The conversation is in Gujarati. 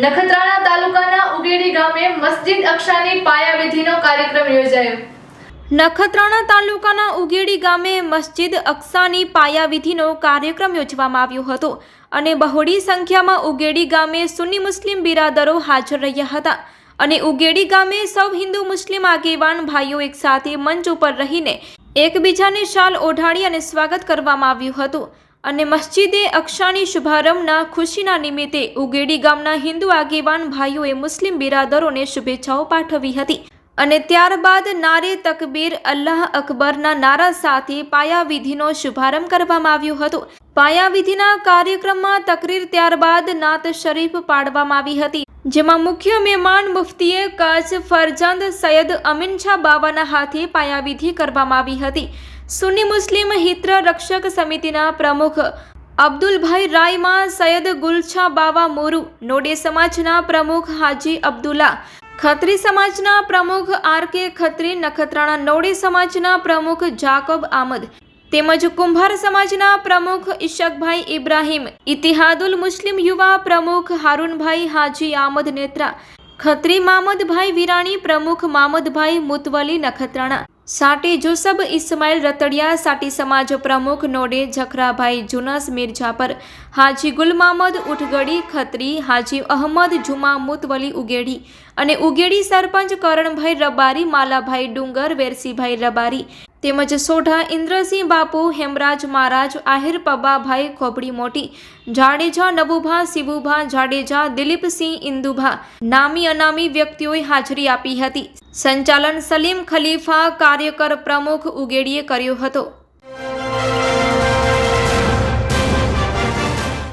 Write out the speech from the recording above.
નખત્રાણા તાલુકાના ઉગેડી ગામે મસ્જિદ અક્ષાની પાયાવિધિનો કાર્યક્રમ યોજાયો. નખત્રાણા તાલુકાના ઉગેડી ગામે મસ્જિદ અક્ષાની પાયાવિધિનો કાર્યક્રમ યોજવામાં આવ્યો હતો અને બહોળી સંખ્યામાં ઉગેડી ગામે સુન્ની મુસ્લિમ બિરાદરો હાજર રહ્યા હતા અને ઉગેડી ગામે સૌ હિન્દુ મુસ્લિમ આગેવાન ભાઈઓ એકસાથે મંચ ઉપર રહીને એકબીજાને શાલ ઓઢાડી અને સ્વાગત કરવામાં આવ્યું હતું. અને મસ્જિદે અક્ષાની શુભારંભના ખુશીના નિમિત્તે ઉગેડી ગામના હિન્દુ આગેવાન ભાઈઓએ મુસ્લિમ બિરાદરોને શુભેચ્છાઓ પાઠવી હતી. અને ત્યારબાદ નારે તકબીર અલ્લાહ અકબરના નારા સાથે પાયાવિધિનો શુભારંભ કરવામાં આવ્યો હતો. પાયાવિધિના કાર્યક્રમમાં તકરીર ત્યારબાદ નાત શરીફ પાડવામાં આવી હતી. જેમાં મુખ્ય મહેમાન મુફતીએ કચ્છ ફરજંદ સૈયદ અમીન શાહ બાવાના હાથે પાયાવિધિ કરવામાં આવી હતી. સુન્ની મુસ્લિમ હિત્ર રક્ષક સમિતિના પ્રમુખ અબ્દુલભાઈ રાયમાં સૈયદ ગુલછા બાવા મોરુ, નોડે સમાજના પ્રમુખ હાજી અબ્દુલ્લા, ખત્રી સમાજના પ્રમુખ આર કે ખત્રી, નખત્રાણા નોડે સમાજના પ્રમુખ જાકબ આમદ, તેમજ કુંભાર સમાજના પ્રમુખ ઇશકભાઈ ઇબ્રાહીમ, ઇતિહાદુલ મુસ્લિમ યુવા પ્રમુખ હારૂનભાઈ હાજી આમદ નેત્રા, ખત્રી મામદભાઈ વિરાણી પ્રમુખ મામદભાઈ મુતવલી નખત્રાણા સાટી જોસબ ઇસ્માઇલ રતડિયા, સાટી સમાજ પ્રમુખ નોડે જખરાભાઈ જુનસ મિરજાપર હાજી ગુલમામદ ઉઠગડી, ખત્રી, હાજી અહમદ જુમા મુતવલી ઉગેડી અને ઉગેડી સરપંચ કરણભાઈ રબારી, માલાભાઈ ડુંગર, વેરસીભાઈ રબારી તેમજ સોઢા ઇન્દ્રસિંહ બાપુ, હેમરાજ મહારાજ, આહિર પબાભાઈ ખોપડી મોટી, જાડેજા નબુભા શિવુભા જાડેજા, દિલીપસિંહ ઇન્દુભા નામી અનામી વ્યક્તિઓએ હાજરી આપી હતી. સંચાલન સલીમ ખલીફા, કાર્યકર પ્રમુખ ઉગેડીએ કર્યો હતો.